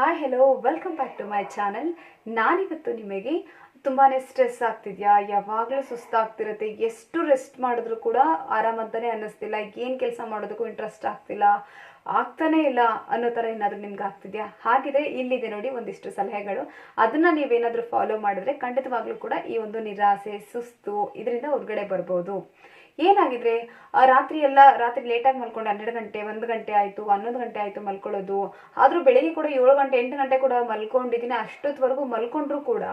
Hi hello welcome back to my channel ನಾನಿವತ್ತು ನಿಮಗೆ ತುಂಬಾ ಸ್ಟ್ರೆಸ್ ಆಗ್ತಿದ್ಯಾ? ಯಾವಾಗಲೂ ಸುಸ್ತಾಗ್ತಿರುತ್ತೆ, ಎಷ್ಟು ರೆಸ್ಟ್ ಮಾಡಿದ್ರು ಕೂಡ ಆರಾಮಂತಾನೆ ಅನ್ನಿಸ್ತಿಲ್ಲ. ಏನು ಕೆಲಸ ಮಾಡೋದಕ್ಕೂ ಇಂಟ್ರೆಸ್ಟ್ ಆಗ್ತಿಲ್ಲ. ಆಗ್ತಾನೇ ಇಲ್ಲ ಅನ್ನೋ ಥರ ಏನಾದರೂ ನಿಮ್ಗೆ ಆಗ್ತಿದ್ಯಾ? ಹಾಗಿದ್ರೆ ಇಲ್ಲಿದೆ ನೋಡಿ ಒಂದಿಷ್ಟು ಸಲಹೆಗಳು. ಅದನ್ನು ನೀವೇನಾದರೂ ಫಾಲೋ ಮಾಡಿದ್ರೆ ಖಂಡಿತವಾಗ್ಲೂ ಕೂಡ ಈ ಒಂದು ನಿರಾಸೆ, ಸುಸ್ತು, ಇದರಿಂದ ಹೊರಗಡೆ ಬರ್ಬೋದು. ಏನಾಗಿದ್ರೆ ರಾತ್ರಿ ಎಲ್ಲ ರಾತ್ರಿ ಲೇಟಾಗಿ ಮಲ್ಕೊಂಡು, ಹನ್ನೆರಡು ಗಂಟೆ, ಒಂದು ಗಂಟೆ ಆಯಿತು, ಹನ್ನೊಂದು ಗಂಟೆ ಆಯಿತು ಮಲ್ಕೊಳ್ಳೋದು. ಆದರೂ ಬೆಳಿಗ್ಗೆ ಕೂಡ ಏಳು ಗಂಟೆ, ಎಂಟು ಗಂಟೆ ಕೂಡ ಮಲ್ಕೊಂಡಿದ್ದೀನಿ. ಅಷ್ಟೊತ್ತವರೆಗೂ ಮಲ್ಕೊಂಡ್ರು ಕೂಡ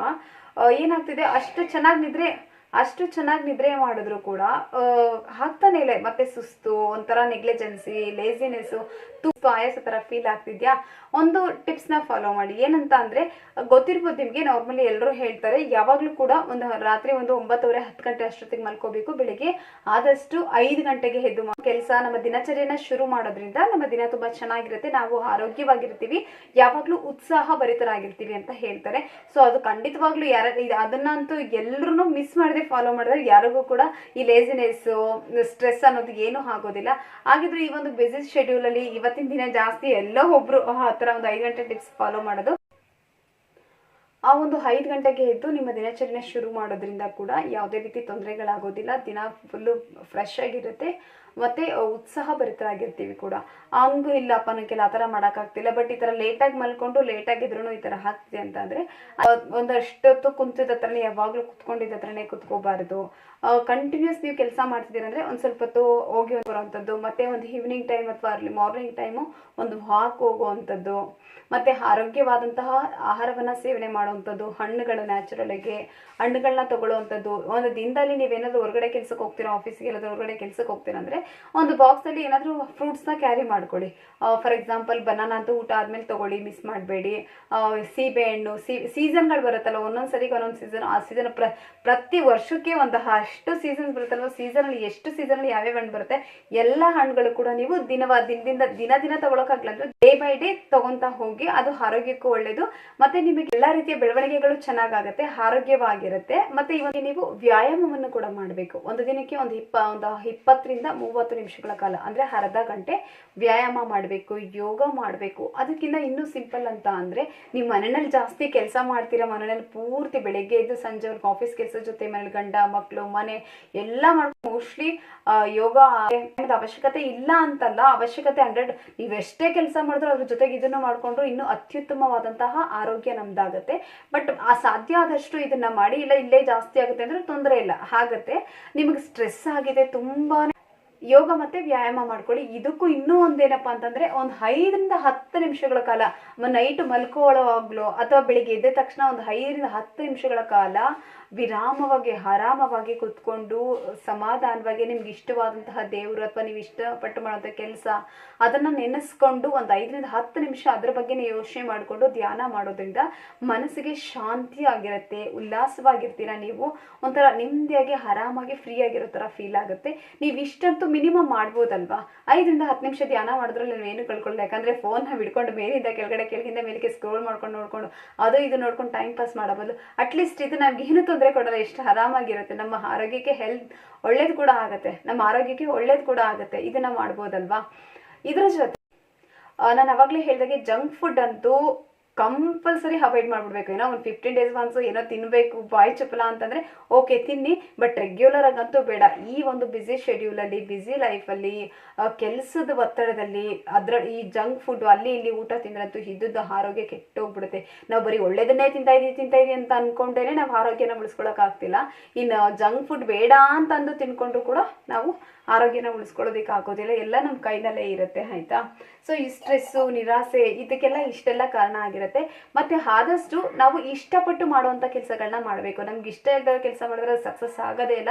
ಏನಾಗ್ತಿದೆ, ಅಷ್ಟು ಚೆನ್ನಾಗಿ ನಿದ್ರೆ ಅಷ್ಟು ಚೆನ್ನಾಗಿ ನಿದ್ರೆ ಮಾಡಿದ್ರು ಕೂಡ ಆಗ್ತಾನೆ ಇಲ್ಲ. ಮತ್ತೆ ಸುಸ್ತು, ಒಂಥರ ನೆಗ್ಲೆಜೆನ್ಸಿ ಲೇಸಿನೆಸ್ಸು ತುಪ್ಪ ಆಯಾಸ ಥರ ಫೀಲ್ ಆಗ್ತಿದ್ಯಾ? ಒಂದು ಟಿಪ್ಸ್ನ ಫಾಲೋ ಮಾಡಿ. ಏನಂತ ಅಂದರೆ, ಗೊತ್ತಿರ್ಬೋದು ನಿಮಗೆ ನಾರ್ಮಲಿ ಎಲ್ಲರೂ ಹೇಳ್ತಾರೆ, ಯಾವಾಗಲೂ ಕೂಡ ಒಂದು ರಾತ್ರಿ ಒಂದು ಒಂಬತ್ತುವರೆ, ಹತ್ತು ಗಂಟೆ ಅಷ್ಟೊತ್ತಿಗೆ ಮಲ್ಕೋಬೇಕು. ಬೆಳಿಗ್ಗೆ ಆದಷ್ಟು ಐದು ಗಂಟೆಗೆ ಎದ್ದು ಕೆಲಸ, ನಮ್ಮ ದಿನಚರಿಯನ್ನ ಶುರು ಮಾಡೋದ್ರಿಂದ ನಮ್ಮ ದಿನ ತುಂಬ ಚೆನ್ನಾಗಿರುತ್ತೆ. ನಾವು ಆರೋಗ್ಯವಾಗಿರ್ತೀವಿ. ಯಾವಾಗಲೂ ಉತ್ಸಾಹ ಭರಿತರಾಗಿರ್ತೀವಿ ಅಂತ ಹೇಳ್ತಾರೆ. ಸೊ ಅದು ಖಂಡಿತವಾಗ್ಲೂ ಯಾರ ಅದನ್ನಂತೂ ಎಲ್ಲರೂ ಮಿಸ್ ಮಾಡದೆ ಫಾಲೋ ಮಾಡಿದ್ರೆ ಯಾರಿಗೂ ಕೂಡ ಈ ಲೇಸಿನೆಸ್ ಸ್ಟ್ರೆಸ್ ಅನ್ನೋದು ಏನೂ ಆಗೋದಿಲ್ಲ. ಹಾಗಿದ್ರೆ ಈ ಒಂದು ಬಿಸಿ ಶೆಡ್ಯೂಲಲ್ಲಿ ಇವತ್ತಿನ ದಿನ ಜಾಸ್ತಿ ಎಲ್ಲೋ ಒಬ್ರು ಹತ್ರ ಒಂದು ಐದು ಗಂಟೆ ಟಿಪ್ಸ್ ಫಾಲೋ ಮಾಡೋದು. ಆ ಒಂದು ಐದು ಗಂಟೆಗೆ ಎದ್ದು ನಿಮ್ಮ ದಿನಚರಣೆ ಶುರು ಮಾಡೋದ್ರಿಂದ ಕೂಡ ಯಾವುದೇ ರೀತಿ ತೊಂದರೆಗಳಾಗೋದಿಲ್ಲ. ದಿನ ಫುಲ್ಲು ಫ್ರೆಶ್ ಆಗಿರುತ್ತೆ. ಮತ್ತು ಉತ್ಸಾಹ ಭರಿತರಾಗಿರ್ತೀವಿ ಕೂಡ. ಹಂಗೂ ಇಲ್ಲಪ್ಪ ನನಗೆಲ್ಲ ಆ ಥರ ಮಾಡೋಕ್ಕಾಗ್ತಿಲ್ಲ, ಬಟ್ ಈ ಥರ ಲೇಟಾಗಿ ಮಲ್ಕೊಂಡು ಲೇಟಾಗಿದ್ರು ಈ ಥರ ಆಗ್ತಿದೆ ಅಂತ ಅಂದರೆ ಒಂದಷ್ಟೊತ್ತು ಕುಂತಿದ ಹತ್ರನೇ, ಯಾವಾಗಲೂ ಕುತ್ಕೊಂಡಿದ್ದ ಹತ್ರನೇ ಕುತ್ಕೋಬಾರ್ದು. ಕಂಟಿನ್ಯೂಸ್ ನೀವು ಕೆಲಸ ಮಾಡ್ತಿದ್ದೀರಂದ್ರೆ ಒಂದು ಸ್ವಲ್ಪ ಹೊತ್ತು ಹೋಗಿ ಬರೋವಂಥದ್ದು, ಮತ್ತೆ ಒಂದು ಈವ್ನಿಂಗ್ ಟೈಮ್ ಅಥವಾ ಅರ್ಲಿ ಮಾರ್ನಿಂಗ್ ಟೈಮು ಒಂದು ವಾಕ್ ಹೋಗುವಂಥದ್ದು, ಮತ್ತೆ ಆರೋಗ್ಯವಾದಂತಹ ಆಹಾರವನ್ನು ಸೇವನೆ ಮಾಡುವಂಥದ್ದು, ಹಣ್ಣುಗಳು ನ್ಯಾಚುರಲಾಗಿ ಹಣ್ಣುಗಳನ್ನ ತಗೊಳ್ಳುವಂಥದ್ದು. ಒಂದು ದಿನದಲ್ಲಿ ನೀವೇನಾದರೂ ಹೊರಗಡೆ ಕೆಲಸಕ್ಕೆ ಹೋಗ್ತೀರಾ ಆಫೀಸ್ಗೆ ಎಲ್ಲಾದ್ರೂ ಹೊರಗಡೆ ಕೆಲಸಕ್ಕೆ ಹೋಗ್ತೀರಾ ಅಂದರೆ ಒಂದು ಬಾಕ್ಸಲ್ಲಿ ಏನಾದರೂ ಫ್ರೂಟ್ಸ್ನ ಕ್ಯಾರಿ ಮಾಡ್ಕೊಳ್ಳಿ. ಫಾರ್ ಎಕ್ಸಾಂಪಲ್ ಬನಾನ ಅಂತೂ ಊಟ ಆದಮೇಲೆ ತಗೊಳ್ಳಿ ಮಿಸ್ ಮಾಡಬೇಡಿ. ಸೀಬೆ ಹಣ್ಣು, ಸೀ ಸೀಸನ್ಗಳು ಬರುತ್ತಲ್ಲ ಒಂದೊಂದು ಸರಿಗೆ ಒಂದೊಂದು ಸೀಸನ್ ಆ ಸೀಸನ್ ಪ್ರ, ಪ್ರತಿ ವರ್ಷಕ್ಕೆ ಒಂದು ಅಷ್ಟು ಸೀಸನ್ಸ್ ಬರುತ್ತಲ್ವ? ಸೀಸನಲ್ಲಿ ಎಷ್ಟು ಸೀಸನಲ್ಲಿ ಯಾವ್ಯಾವ ಹಣ್ಣು ಬರುತ್ತೆ? ಎಲ್ಲ ಹಣ್ಣುಗಳು ಕೂಡ ನೀವು ದಿನವ ದಿನದಿಂದ ದಿನ ದಿನ ತಗೊಳಕ್ಕಾಗಲ್ಲ. ಅಂದ್ರೆ ಡೇ ಬೈ ಡೇ ತಗೊಂತಾ ಹೋಗಿ ಅದು ಆರೋಗ್ಯಕ್ಕೂ ಒಳ್ಳೇದು. ಮತ್ತೆ ನಿಮಗೆ ಎಲ್ಲಾ ರೀತಿಯ ಬೆಳವಣಿಗೆಗಳು ಚೆನ್ನಾಗಾಗತ್ತೆ, ಆರೋಗ್ಯವಾಗಿರುತ್ತೆ. ಮತ್ತೆ ಇವಾಗ ನೀವು ವ್ಯಾಯಾಮವನ್ನು ಕೂಡ ಮಾಡಬೇಕು. ಒಂದು ದಿನಕ್ಕೆ ಒಂದು ಇಪ್ಪ, ಒಂದು ಇಪ್ಪತ್ತರಿಂದ ಮೂವತ್ತು ನಿಮಿಷಗಳ ಕಾಲ. ಅಂದ್ರೆ ಅರ್ಧ ಗಂಟೆ ವ್ಯಾಯಾಮ ಮಾಡಬೇಕು, ಯೋಗ ಮಾಡಬೇಕು. ಅದಕ್ಕಿಂತ ಇನ್ನೂ ಸಿಂಪಲ್ ಅಂತ ಅಂದ್ರೆ ನೀವು ಮನೆಯಲ್ಲಿ ಜಾಸ್ತಿ ಕೆಲಸ ಮಾಡ್ತೀರಾ ಮನೆಯಲ್ಲಿ ಪೂರ್ತಿ ಬೆಳಗ್ಗೆ ಎದ್ದು ಸಂಜೆವರೆಗೂ ಆಫೀಸ್ ಕೆಲಸ ಜೊತೆ ಮನೇಲಿ ಗಂಡ ಮಕ್ಕಳು ಮನೆ ಎಲ್ಲ ಮಾಡ್ಕೊಂಡು ಮೋಸ್ಟ್ಲಿ ಯೋಗ ಅವಶ್ಯಕತೆ ಇಲ್ಲ ಅಂತಲ್ಲ, ಅವಶ್ಯಕತೆ ಹಂಡ್ರೆಡ್ ನೀವೆಷ್ಟೇ ಕೆಲಸ ಮಾಡಿದ್ರು ಅದ್ರ ಜೊತೆಗೆ ಇದನ್ನು ಮಾಡ್ಕೊಂಡ್ರು ಇನ್ನೂ ಅತ್ಯುತ್ತಮವಾದಂತಹ ಆರೋಗ್ಯ ನಮ್ದಾಗತ್ತೆ. ಬಟ್ ಆ ಸಾಧ್ಯ ಆದಷ್ಟು ಇದನ್ನ ಮಾಡಿ, ಇಲ್ಲ ಇಲ್ಲೇ ಜಾಸ್ತಿ ಆಗುತ್ತೆ ಅಂದ್ರೆ ತೊಂದರೆ ಇಲ್ಲ, ಆಗತ್ತೆ. ನಿಮಗೆ ಸ್ಟ್ರೆಸ್ ಆಗಿದೆ, ತುಂಬಾನೇ. ಯೋಗ ಮತ್ತೆ ವ್ಯಾಯಾಮ ಮಾಡ್ಕೊಳ್ಳಿ. ಇದಕ್ಕೂ ಇನ್ನೂ ಒಂದೇನಪ್ಪ ಅಂತಂದ್ರೆ ಒಂದು ಐದರಿಂದ ಹತ್ತು ನಿಮಿಷಗಳ ಕಾಲ ನೈಟ್ ಮಲ್ಕೊಳ್ಳೋವಾಗ್ಲೋ ಅಥವಾ ಬೆಳಿಗ್ಗೆ ಎದ್ದ ತಕ್ಷಣ ಒಂದು ಐದರಿಂದ ಹತ್ತು ನಿಮಿಷಗಳ ಕಾಲ ವಿರಾಮವಾಗಿ, ಆರಾಮವಾಗಿ ಕುತ್ಕೊಂಡು ಸಮಾಧಾನವಾಗಿ ನಿಮ್ಗೆ ಇಷ್ಟವಾದಂತಹ ದೇವರು ಅಥವಾ ನೀವು ಇಷ್ಟಪಟ್ಟು ಮಾಡೋಂಥ ಕೆಲಸ, ಅದನ್ನು ನೆನೆಸ್ಕೊಂಡು ಒಂದು ಐದರಿಂದ ಹತ್ತು ನಿಮಿಷ ಅದ್ರ ಬಗ್ಗೆನೇ ಯೋಚನೆ ಮಾಡಿಕೊಂಡು ಧ್ಯಾನ ಮಾಡೋದ್ರಿಂದ ಮನಸ್ಸಿಗೆ ಶಾಂತಿ ಆಗಿರುತ್ತೆ, ಉಲ್ಲಾಸವಾಗಿರ್ತೀರ ನೀವು. ಒಂಥರ ನೆಮ್ಮದಿಯಾಗಿ, ಆರಾಮಾಗಿ ಫ್ರೀ ಆಗಿರೋ ಥರ ಫೀಲ್ ಆಗುತ್ತೆ. ನೀವು ಇಷ್ಟಂತೂ ಮಿನಿಮಮ್ ಮಾಡ್ಬೋದಲ್ವಾ? ಐದರಿಂದ ಹತ್ತು ನಿಮಿಷ ಧ್ಯಾನ ಮಾಡಿದ್ರಲ್ಲಿ ನೀವು ಏನು ಕಳ್ಕೊಳ್ಳಲ್ಲ ಯಾಕಂದರೆ ಫೋನ್ನ ಹಿಡ್ಕೊಂಡು ಮೇಲಿಂದ ಕೆಳಗಡೆ, ಕೆಳಗಿಂದ ಮೇಲಕ್ಕೆ ಸ್ಕ್ರೋಲ್ ಮಾಡ್ಕೊಂಡು ನೋಡ್ಕೊಂಡು, ಅದು ಇದು ನೋಡ್ಕೊಂಡು ಟೈಮ್ ಪಾಸ್ ಮಾಡಬಹುದು ಅಟ್ಲೀಸ್ಟ್ ಇದು ನಮ್ಗೆ ಏನು ತೊಂದರೆ ಕೊಡಲ್ಲ ಎಷ್ಟು ಆರಾಮಾಗಿರುತ್ತೆ. ನಮ್ಮ ಆರೋಗ್ಯಕ್ಕೆ ಹೆಲ್ತ್ ಒಳ್ಳೇದು ಕೂಡ ಆಗುತ್ತೆ. ನಮ್ಮ ಆರೋಗ್ಯಕ್ಕೆ ಒಳ್ಳೇದು ಕೂಡ ಆಗುತ್ತೆ. ಇದನ್ನ ಮಾಡ್ಬೋದಲ್ವಾ? ಇದರ ಜೊತೆ ನಾನು ಅವಾಗಲೇ ಹೇಳಿದಾಗೆ ಜಂಕ್ ಫುಡ್ ಅಂತೂ ಕಂಪಲ್ಸರಿ ಅವಾಯ್ಡ್ ಮಾಡ್ಬಿಡ್ಬೇಕು. ಏನೋ ಒಂದು ಫಿಫ್ಟೀನ್ ಡೇಸ್ ಒನ್ಸು ಏನೋ ತಿನ್ನಬೇಕು ಬಾಯ್ ಚಪಲ ಅಂತಂದರೆ ಓಕೆ ತಿನ್ನಿ. ಬಟ್ ರೆಗ್ಯುಲರ್ ಆಗಂತೂ ಬೇಡ. ಈ ಒಂದು ಬ್ಯುಸಿ ಶೆಡ್ಯೂಲಲ್ಲಿ ಬ್ಯುಸಿ ಲೈಫಲ್ಲಿ ಕೆಲಸದ ಒತ್ತಡದಲ್ಲಿ, ಅದರ ಈ ಜಂಕ್ ಫುಡ್ ಅಲ್ಲಿ ಇಲ್ಲಿ ಊಟ ತಿಂದ್ರಂತೂ ಇದ್ದದ್ದು ಆರೋಗ್ಯ ಕೆಟ್ಟೋಗ್ಬಿಡುತ್ತೆ. ನಾವು ಬರೀ ಒಳ್ಳೇದನ್ನೇ ತಿಂತಾ ಇದೀವಿ ತಿಂತಾ ಇದೀವಿ ಅಂತ ಅನ್ಕೊಂಡೇನೆ ನಾವು ಆರೋಗ್ಯನ ಉಳಿಸ್ಕೊಳಕ್ಕಾಗ್ತಿಲ್ಲ ಇನ್ನು ಜಂಕ್ ಫುಡ್ ಬೇಡ ಅಂತಂದು ತಿನ್ಕೊಂಡ್ರು ಕೂಡ ನಾವು ಆರೋಗ್ಯನ ಉಳಿಸ್ಕೊಳ್ಳೋದಕ್ಕೆ ಆಗೋದಿಲ್ಲ. ಎಲ್ಲ ನಮ್ಮ ಕೈನಲ್ಲೇ ಇರುತ್ತೆ, ಆಯ್ತಾ? ಸೊ ಈ ಸ್ಟ್ರೆಸ್ಸು ನಿರಾಸೆ, ಇದಕ್ಕೆಲ್ಲ ಇಷ್ಟೆಲ್ಲ ಕಾರಣ ಆಗಿರುತ್ತೆ ಮತ್ತೆ ಆದಷ್ಟು ನಾವು ಇಷ್ಟಪಟ್ಟು ಮಾಡುವಂಥ ಕೆಲಸಗಳನ್ನ ಮಾಡಬೇಕು. ನಮ್ಗೆ ಇಷ್ಟ ಇಲ್ಲದ ಕೆಲಸ ಮಾಡಿದ್ರೆ ಸಕ್ಸಸ್ ಆಗೋದೇ ಇಲ್ಲ.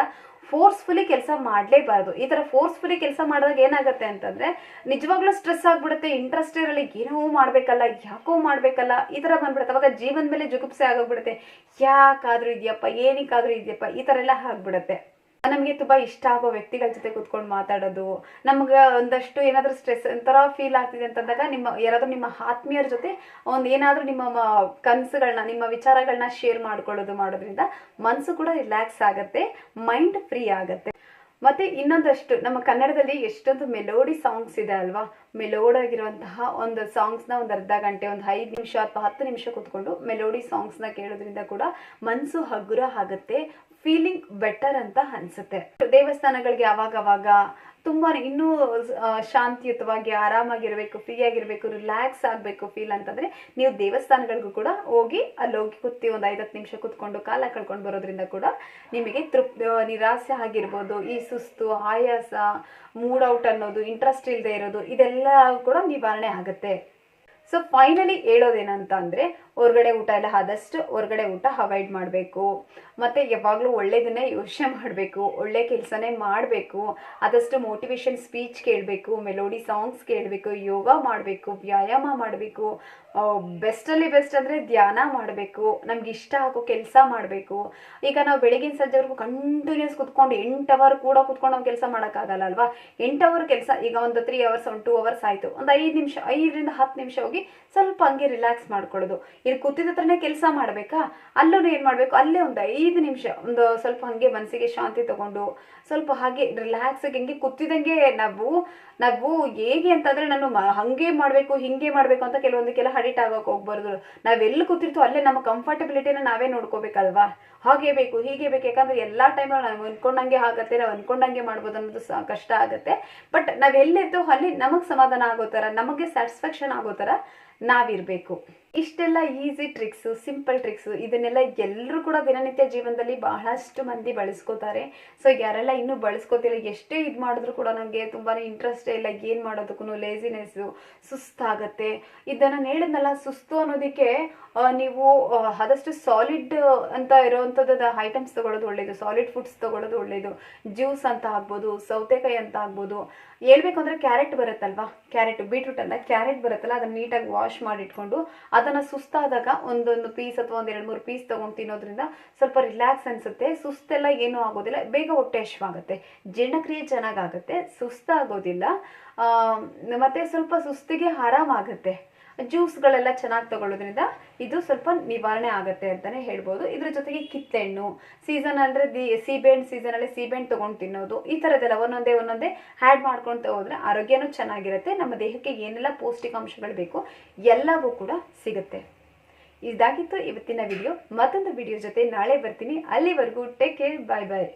ಫೋರ್ಸ್ಫುಲಿ ಕೆಲಸ ಮಾಡಲೇಬಾರ್ದು. ಈ ಥರ ಫೋರ್ಸ್ಫುಲಿ ಕೆಲಸ ಮಾಡಿದಾಗ ಏನಾಗುತ್ತೆ ಅಂತಂದ್ರೆ, ನಿಜವಾಗ್ಲೂ ಸ್ಟ್ರೆಸ್ ಆಗ್ಬಿಡುತ್ತೆ. ಇಂಟ್ರೆಸ್ಟ್ ಇರಲಿ, ಏನೋ ಮಾಡಬೇಕಲ್ಲ, ಯಾಕೋ ಮಾಡಬೇಕಲ್ಲ, ಈ ಥರ ಬಂದ್ಬಿಡುತ್ತೆ. ಅವಾಗ ಜೀವನ ಮೇಲೆ ಜುಗುಪ್ಸೆ ಆಗೋಗ್ಬಿಡುತ್ತೆ. ಯಾಕಾದ್ರೂ ಇದೆಯಪ್ಪ, ಏನಕ್ಕಾದ್ರೂ ಇದೆಯಪ್ಪ, ಈ ಥರ ಎಲ್ಲ ಆಗ್ಬಿಡುತ್ತೆ. ನಮಗೆ ತುಂಬಾ ಇಷ್ಟ ಆಗೋ ವ್ಯಕ್ತಿಗಳ ಜೊತೆ ಕೂತ್ಕೊಂಡು ಮಾತಾಡೋದು. ನಮ್ಗೆ ಒಂದಷ್ಟು ಏನಾದರೂ ಸ್ಟ್ರೆಸ್ ಒಂಥರ ಫೀಲ್ ಆಗ್ತಿದೆ ಅಂತಂದಾಗ ನಿಮ್ಮ, ಯಾರಾದ್ರೂ ನಿಮ್ಮ ಆತ್ಮೀಯರ ಜೊತೆ ಒಂದು ಏನಾದರೂ ನಿಮ್ಮ ಕನಸುಗಳನ್ನ ನಿಮ್ಮ ವಿಚಾರಗಳನ್ನ ಶೇರ್ ಮಾಡ್ಕೊಳ್ಳೋದು ಮಾಡೋದ್ರಿಂದ ಮನಸ್ಸು ಕೂಡ ರಿಲ್ಯಾಕ್ಸ್ ಆಗುತ್ತೆ ಮೈಂಡ್ ಫ್ರೀ ಆಗುತ್ತೆ. ಮತ್ತೆ ಇನ್ನೊಂದಷ್ಟು, ನಮ್ಮ ಕನ್ನಡದಲ್ಲಿ ಎಷ್ಟೊಂದು ಮೆಲೋಡಿ ಸಾಂಗ್ಸ್ ಇದೆ ಅಲ್ವಾ? ಮೆಲೋಡ್ ಆಗಿರುವಂತಹ ಒಂದು ಸಾಂಗ್ಸ್ನ ಒಂದು ಅರ್ಧ ಗಂಟೆ, ಒಂದು ಐದು ನಿಮಿಷ ಅಥವಾ ಹತ್ತು ನಿಮಿಷ ಕೂತ್ಕೊಂಡು ಮೆಲೋಡಿ ಸಾಂಗ್ಸ್ನ ಕೇಳೋದ್ರಿಂದ ಕೂಡ ಮನಸ್ಸು ಹಗುರ ಆಗುತ್ತೆ ಫೀಲಿಂಗ್ ಬೆಟರ್ ಅಂತ ಅನ್ಸುತ್ತೆ. ದೇವಸ್ಥಾನಗಳಿಗೆ ಅವಾಗವಾಗ ಅವಾಗ ತುಂಬಾ ಇನ್ನೂ ಶಾಂತಿಯುತವಾಗಿ ಆರಾಮಾಗಿರ್ಬೇಕು ಫ್ರೀ ಆಗಿರ್ಬೇಕು ರಿಲ್ಯಾಕ್ಸ್ ಆಗಬೇಕು ಫೀಲ್ ಅಂತಂದ್ರೆ ನೀವು ದೇವಸ್ಥಾನಗಳಿಗೂ ಕೂಡ ಹೋಗಿ ಅಲ್ಲಿ ಹೋಗಿ ಕೂತಿ ಒಂದು ಐದತ್ತು ನಿಮಿಷ ಕೂತ್ಕೊಂಡು ಕಾಲ ಕಳ್ಕೊಂಡು ಬರೋದ್ರಿಂದ ಕೂಡ ನಿಮಗೆ ತೃಪ್ ನಿರಾಸೆ ಆಗಿರ್ಬೋದು. ಈ ಸುಸ್ತು, ಆಯಾಸ, ಮೂಡ್ ಔಟ್ ಅನ್ನೋದು ಇಂಟ್ರೆಸ್ಟ್ ಇಲ್ಲದೆ ಇರೋದು, ಇದೆಲ್ಲ ಕೂಡ ನಿವಾರಣೆ ಆಗುತ್ತೆ. ಸೊ ಫೈನಲಿ ಹೇಳೋದೇನಂತ ಅಂದರೆ ಹೊರಗಡೆ ಊಟ ಎಲ್ಲ ಆದಷ್ಟು ಹೊರಗಡೆ ಊಟ ಅವಾಯ್ಡ್ ಮಾಡಬೇಕು. ಮತ್ತು ಯಾವಾಗಲೂ ಒಳ್ಳೇದನ್ನೇ ಯೋಚನೆ ಮಾಡಬೇಕು, ಒಳ್ಳೆ ಕೆಲಸನೇ ಮಾಡಬೇಕು, ಆದಷ್ಟು ಮೋಟಿವೇಶನ್ ಸ್ಪೀಚ್ ಕೇಳಬೇಕು ಮೆಲೋಡಿ ಸಾಂಗ್ಸ್ ಕೇಳಬೇಕು, ಯೋಗ ಮಾಡಬೇಕು, ವ್ಯಾಯಾಮ ಮಾಡಬೇಕು ಬೆಸ್ಟಲ್ಲಿ ಬೆಸ್ಟ್ ಅಂದರೆ ಧ್ಯಾನ ಮಾಡಬೇಕು, ನಮ್ಗೆ ಇಷ್ಟ ಆಗೋ ಕೆಲಸ ಮಾಡಬೇಕು. ಈಗ ನಾವು ಬೆಳಗಿನ ಸಂಜೆವರೆಗೂ ಕಂಟಿನ್ಯೂಸ್ ಕುತ್ಕೊಂಡು ಎಂಟು ಅವರ್ ಕೂಡ ಕುತ್ಕೊಂಡು ನಾವು ಕೆಲಸ ಮಾಡೋಕ್ಕಾಗಲ್ಲ ಅಲ್ವಾ? ಎಂಟು ಅವರ್ ಕೆಲಸ, ಈಗ ಒಂದು ತ್ರೀ ಅವರ್ಸ್ ಒಂದು ಟೂ ಅವರ್ಸ್ ಆಯಿತು. ಒಂದು ಐದು ನಿಮಿಷ, ಐದರಿಂದ ಹತ್ತು ನಿಮಿಷ ಹೋಗಿ ಸ್ವಲ್ಪ ಹಂಗೆ ರಿಲ್ಯಾಕ್ಸ್ ಮಾಡ್ಕೊಳ್ಳೋದು. ಇಲ್ಲಿ ಕೂತಿದ ಹತ್ರನೇ ಕೆಲಸ ಮಾಡಬೇಕಾ? ಅಲ್ಲೂ ಏನು ಮಾಡಬೇಕು? ಅಲ್ಲೇ ಒಂದು ಐದು ನಿಮಿಷ, ಒಂದು ಸ್ವಲ್ಪ ಹಂಗೆ ಮನಸ್ಸಿಗೆ ಶಾಂತಿ ತಗೊಂಡು, ಸ್ವಲ್ಪ ಹಾಗೆ ರಿಲ್ಯಾಕ್ಸ್ ಆಗಿ ಹಂಗೆ ಕೂತಿದಂಗೆ ನಾವು ನಾವು ಹೇಗೆ ಅಂತಂದ್ರೆ ನಾನು ಹಂಗೆ ಮಾಡಬೇಕು, ಹಿಂಗೆ ಮಾಡಬೇಕು ಅಂತ ಕೆಲವೊಂದಕ್ಕೆಲ್ಲ ಹಡಿಟ್ ಆಗೋಕೆ ಹೋಗ್ಬಾರ್ದು. ನಾವೆಲ್ಲಿ ಕೂತಿರ್ತೀವೋ ಅಲ್ಲೇ ನಮ್ಮ ಕಂಫರ್ಟಬಿಲಿಟಿನ ನಾವೇ ನೋಡ್ಕೋಬೇಕಲ್ವಾ? ಹಾಗೆ ಬೇಕು, ಹೀಗೆ ಬೇಕು, ಯಾಕಂದ್ರೆ ಎಲ್ಲ ಟೈಮಲ್ಲಿ ನಾವು ಅನ್ಕೊಂಡಂಗೆ ಆಗತ್ತೆ, ನಾವು ಅನ್ಕೊಂಡಂಗೆ ಮಾಡ್ಬೋದು ಅನ್ನೋದು ಕಷ್ಟ ಆಗುತ್ತೆ. ಬಟ್ ನಾವು ಎಲ್ಲಿರ್ತೀವೋ ಅಲ್ಲಿ ನಮಗೆ ಸಮಾಧಾನ ಆಗೋ ಥರ, ನಮಗೆ ಸ್ಯಾಟಿಸ್ಫ್ಯಾಕ್ಷನ್ ಆಗೋ ಥರ ನಾವಿರಬೇಕು. ಇಷ್ಟೆಲ್ಲ ಈಸಿ ಟ್ರಿಕ್ಸು ಸಿಂಪಲ್ ಟ್ರಿಕ್ಸು ಇದನ್ನೆಲ್ಲ ಎಲ್ಲರೂ ಕೂಡ ದಿನನಿತ್ಯ ಜೀವನದಲ್ಲಿ ಬಹಳಷ್ಟು ಮಂದಿ ಬಳಸ್ಕೋತಾರೆ. ಸೊ ಯಾರೆಲ್ಲ ಇನ್ನೂ ಬಳಸ್ಕೋತಿಲ್ಲ, ಎಷ್ಟೇ ಇದು ಮಾಡಿದ್ರು ಕೂಡ ನನಗೆ ತುಂಬಾ ಇಂಟ್ರೆಸ್ಟೇ ಇಲ್ಲ ಏನು ಮಾಡೋದಕ್ಕೂ ಲೇಸಿನೆಸ್ಸು ಸುಸ್ತಾಗತ್ತೆ. ಇದನ್ನು ಹೇಳಿದ್ನಲ್ಲ, ಸುಸ್ತು ಅನ್ನೋದಕ್ಕೆ ನೀವು ಆದಷ್ಟು ಸಾಲಿಡ್ ಅಂತ ಇರೋವಂಥದ್ದು ಐಟಮ್ಸ್ ತೊಗೊಳ್ಳೋದು ಒಳ್ಳೇದು ಸಾಲಿಡ್ ಫುಡ್ಸ್ ತೊಗೊಳ್ಳೋದು ಒಳ್ಳೇದು ಜ್ಯೂಸ್ ಅಂತ ಆಗ್ಬೋದು, ಸೌತೆಕಾಯಿ ಅಂತ ಆಗ್ಬೋದು. ಹೇಳ್ಬೇಕು ಅಂದರೆ ಕ್ಯಾರೆಟ್ ಬರುತ್ತಲ್ವಾ? ಕ್ಯಾರೆಟ್ ಬೀಟ್ರೂಟ್ ಅಲ್ಲ ಕ್ಯಾರೆಟ್ ಬರುತ್ತಲ್ಲ, ಅದನ್ನು ನೀಟಾಗಿ ವಾಶ್ ಮಾಡಿ ಇಟ್ಕೊಂಡು ಅದನ್ನು ಸುಸ್ತಾದಾಗ ಒಂದೊಂದು ಪೀಸ್ ಅಥವಾ ಒಂದು ಎರಡು ಮೂರು ಪೀಸ್ ತೊಗೊಂಡು ತಿನ್ನೋದ್ರಿಂದ ಸ್ವಲ್ಪ ರಿಲ್ಯಾಕ್ಸ್ ಅನಿಸುತ್ತೆ. ಸುಸ್ತೆಲ್ಲ ಏನೂ ಆಗೋದಿಲ್ಲ. ಬೇಗ ಹೊಟ್ಟೆ ಹಶ್ವಾಗುತ್ತೆ ಜೀರ್ಣಕ್ರಿಯೆ ಚೆನ್ನಾಗಾಗುತ್ತೆ. ಸುಸ್ತಾಗೋದಿಲ್ಲ. ಮತ್ತು ಸ್ವಲ್ಪ ಸುಸ್ತಿಗೆ ಆರಾಮಾಗುತ್ತೆ. ಜ್ಯೂಸ್ಗಳೆಲ್ಲ ಚೆನ್ನಾಗಿ ತಗೊಳ್ಳೋದ್ರಿಂದ ಇದು ಸ್ವಲ್ಪ ನಿವಾರಣೆ ಆಗುತ್ತೆ ಅಂತಲೇ ಹೇಳ್ಬೋದು. ಇದ್ರ ಜೊತೆಗೆ ಕಿತ್ತೆಣ್ಣು, ಸೀಸನ್ ಅಂದರೆ ದಿ, ಸೀಬೆಹಣ್ಣು ಸೀಸನಲ್ಲಿ ಸೀಬೆಹಣ್ಣು ತೊಗೊಂಡು ತಿನ್ನೋದು, ಈ ಥರದ್ದೆಲ್ಲ ಒಂದೊಂದೇ ಒಂದೊಂದೇ ಹ್ಯಾಡ್ ಮಾಡ್ಕೊಳ್ತಾ ಹೋದರೆ ಆರೋಗ್ಯನೂ ಚೆನ್ನಾಗಿರುತ್ತೆ, ನಮ್ಮ ದೇಹಕ್ಕೆ ಏನೆಲ್ಲ ಪೌಷ್ಟಿಕಾಂಶಗಳು ಬೇಕು ಎಲ್ಲವೂ ಕೂಡ ಸಿಗುತ್ತೆ. ಇದಾಗಿತ್ತು ಇವತ್ತಿನ ವಿಡಿಯೋ ಮತ್ತೊಂದು ವಿಡಿಯೋ ಜೊತೆ ನಾಳೆ ಬರ್ತೀನಿ. ಅಲ್ಲಿವರೆಗೂ ಟೇಕ್ ಕೇರ್ ಬಾಯ್ ಬಾಯ್